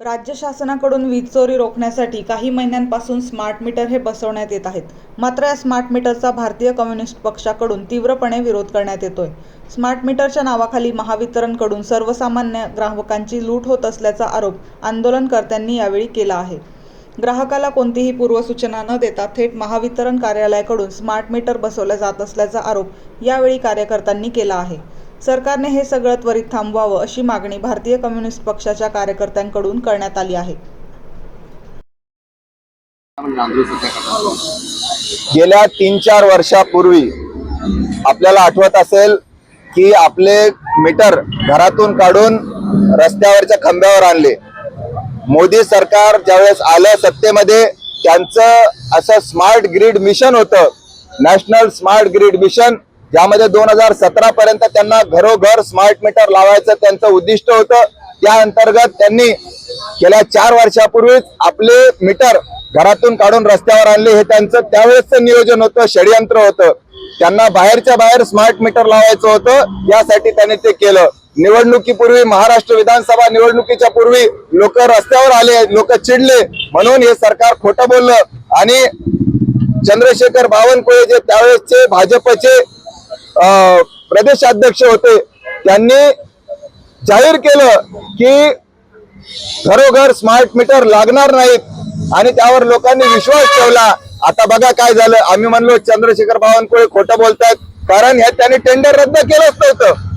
राज्य शासनाकडून वीज चोरी रोखण्यासाठी काही महिन्यांपासून स्मार्ट मीटर हे बसवण्यात येत आहेत. मात्र या स्मार्ट मीटरचा भारतीय कम्युनिस्ट पक्षाकडून तीव्रपणे विरोध करण्यात येतोय. स्मार्ट मीटरच्या नावाखाली महावितरणकडून सर्वसामान्य ग्राहकांची लूट होत असल्याचा आरोप आंदोलनकर्त्यांनी यावेळी केला आहे. ग्राहकाला कोणतीही पूर्वसूचना न देता थेट महावितरण कार्यालयाकडून स्मार्ट मीटर बसवल्या जात असल्याचा आरोप यावेळी कार्यकर्त्यांनी केला आहे. सरकारने हे सगळं त्वरित थांबवावं अशी मागणी भारतीय कम्युनिस्ट पक्षाच्या कार्यकर्त्यांकडून करण्यात आली आहे. गेल्या तीन चार वर्षापूर्वी आपल्याला आठवत असेल की आपले मीटर घरातून काढून रस्त्यावरच्या खांब्यावर आणले. मोदी सरकार ज्यावेळेस आलं सत्तेमध्ये त्यांचं असं स्मार्ट ग्रीड मिशन होतं. नॅशनल स्मार्ट ग्रीड मिशन ज्यामध्ये दोन हजार सतरा पर्यंत त्यांना घरोघर स्मार्ट मीटर लावायचं त्यांचं उद्दिष्ट होतं. त्या अंतर्गत त्यांनी गेल्या चार वर्षापूर्वीच आपले मीटर घरातून काढून रस्त्यावर आणले. हे त्यांचं त्यावेळेसचं नियोजन होतं षडयंत्र होतं. त्यांना बाहेरच्या बाहेर स्मार्ट मीटर लावायचं होतं. यासाठी त्यांनी ते केलं. निवडणुकीपूर्वी महाराष्ट्र विधानसभा निवडणुकीच्या पूर्वी लोक रस्त्यावर आले लोक चिडले. म्हणून हे सरकार खोटं बोललं. आणि चंद्रशेखर बावनकुळे जे त्यावेळेसचे भाजपचे प्रदेशाध्यक्ष होते. त्यांनी जाहीर केलं की घरोघर स्मार्ट मीटर लागणार नाहीत आणि त्यावर लोकांनी विश्वास ठेवला. आता बघा काय झालं. आम्ही म्हणलो चंद्रशेखर बावनकुळे खोटं बोलतायत. कारण ह्या त्यांनी टेंडर रद्द केलंच नव्हतं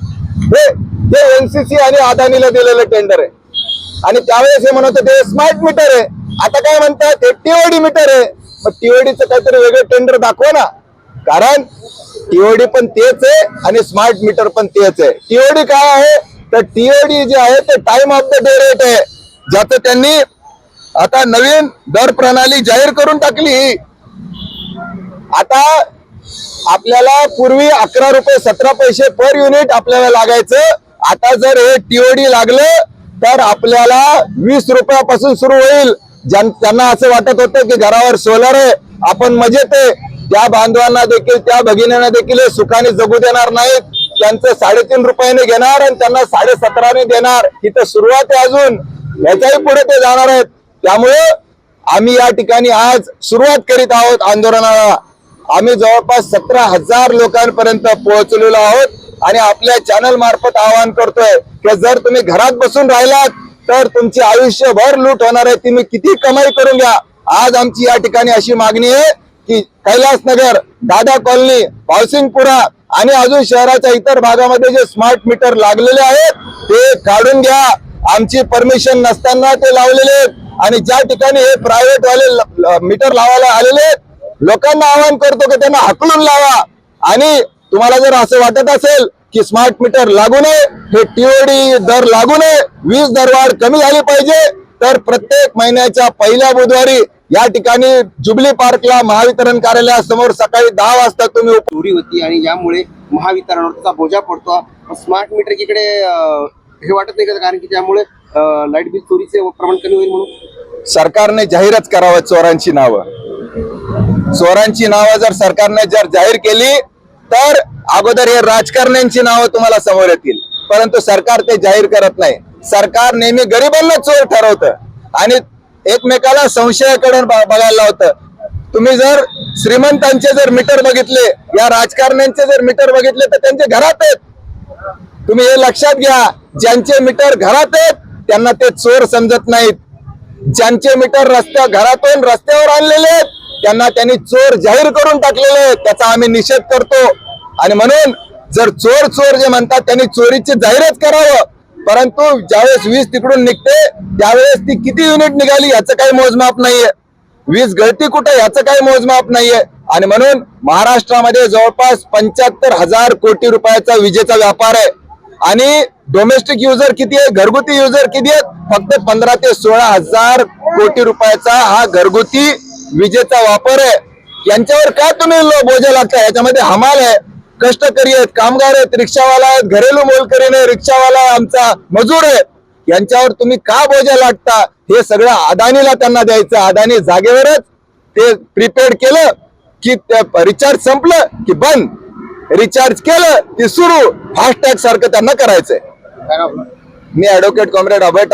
हे हे एनसीसी आणि अदानीला दिलेलं टेंडर आहे. आणि त्यावेळेस हे म्हणत होते स्मार्ट मीटर आहे. आता काय म्हणतात हे टीओडी मीटर आहे. मग टीओडीचं काहीतरी वेगळं टेंडर दाखवा ना. कारण टीओडी पण तेच आहे आणि स्मार्ट मीटर पण तेच आहे. टीओडी काय आहे? तर टीओडी जे आहे ते time of the day rate आहे. ज्याचं त्यांनी आता नवीन दर प्रणाली जाहीर करून टाकली. आता आपल्याला पूर्वी अकरा रुपये सतरा पैसे पर युनिट आपल्याला लागायचं. आता जर हे टीओडी लागलं तर आपल्याला वीस रुपयापासून सुरू होईल. ज्यांना त्यांना असं वाटत होतं की घरावर सोलर आहे आपण मजेत आहे. त्या बांधवांना देखील त्या भगिनींना देखील हे सुखाने जगू देणार नाहीत. त्यांचं साडेतीन रुपयाने घेणार आणि त्यांना साडे सतराने देणार. तिथं सुरुवात आहे अजून. याच्याही पुढे ते जाणार आहेत. त्यामुळे आम्ही या ठिकाणी आज सुरुवात करीत आहोत आंदोलनाला. आम्ही जवळपास सतरा हजार लोकांपर्यंत पोहोचलेलो आहोत आणि आपल्या चॅनल मार्फत आवाहन करतोय की जर तुम्ही घरात बसून राहिलात तर तुमची आयुष्यभर लूट होणार आहे. तुम्ही किती कमाई करून घ्या. आज आमची या ठिकाणी अशी मागणी आहे की कैलासनगर दादा कॉलनी पावसिंगपुरा आणि अजून शहराच्या इतर भागामध्ये जे स्मार्ट मीटर लागलेले आहेत ते काढून घ्या. आमची परमिशन नसताना ते लावलेले आहेत. आणि ज्या ठिकाणी हे प्रायव्हेट वाले मीटर लावायला आलेले आहेत लोकांना आवाहन करतो की त्यांना हकलून लावा. आणि तुम्हाला जर असं वाटत असेल की स्मार्ट मीटर लागू नये हे टीओडी दर लागू नये वीज दरवाढ कमी झाली पाहिजे तर प्रत्येक महिन्याच्या पहिल्या बुधवारी या ठिकाणी जुबली पार्कला महावितरण कार्यालयासमोर सकाळी दहा वाजता तुम्ही चोरी होती आणि यामुळे महावितरणावर त्याचा बोजा पडतो. स्मार्ट मीटर इकडे हे वाटत नाही का? कारण की त्यामुळे लाइट बिल चोरीचे प्रमाण कमी होईल म्हणून. सरकारने जाहीरच करावं चोरांची नावं. चोरांची नावं जर सरकारने जर जाहीर केली तर अगोदर हे राजकारण्यांची नावं तुम्हाला समोर येतील. परंतु सरकार ते जाहीर करत नाही. सरकार नेहमी गरिबांना चोर ठरवतं. आणि एकमेकाला संशयाकडे बघायला लावतं. तुम्ही जर श्रीमंतांचे जर मीटर बघितले या राजकारण्यांचे जर मीटर बघितले तर त्यांचे घरात आहेत. तुम्ही हे लक्षात घ्या ज्यांचे मीटर घरात आहेत त्यांना ते चोर समजत नाहीत. ज्यांचे मीटर रस्त्या घरातून रस्त्यावर आणलेले आहेत त्यांना त्यांनी चोर जाहीर करून टाकलेले आहेत. त्याचा आम्ही निषेध करतो. आणि म्हणून जर चोर चोर जे म्हणतात त्यांनी चोरीची जाहीरच करावं. परंतु ज्यावेळेस वीज तिकडून निघते त्यावेळेस ती किती युनिट निघाली याचं काही मोजमाप नाहीये. वीज गळती कुठे याचं काही मोजमाप नाहीये. आणि म्हणून महाराष्ट्रामध्ये जवळपास पंच्याहत्तर हजार कोटी रुपयाचा विजेचा व्यापार आहे. आणि डोमेस्टिक युजर किती आहे? घरगुती युजर किती आहेत? फक्त पंधरा ते सोळा हजार कोटी रुपयाचा हा घरगुती विजेचा वापर आहे. यांच्यावर का तुम्ही लो- बोजा लागता याच्यामध्ये हमाल आहे. कष्टकरी आहेत कामगार आहेत रिक्षावाला आहेत घरेलू मोलकरी नाही रिक्षावाला आमचा मजूर आहे. यांच्यावर तुम्ही का बोजा लाटता? हे सगळं अदानीला त्यांना द्यायचं. अदानी जागेवरच ते प्रीपेड केलं की रिचार्ज संपलं की बंद. रिचार्ज केलं की सुरू. फास्टॅग सारखं त्यांना करायचंय? मी ऍडव्होकेट कॉम्रेड अभय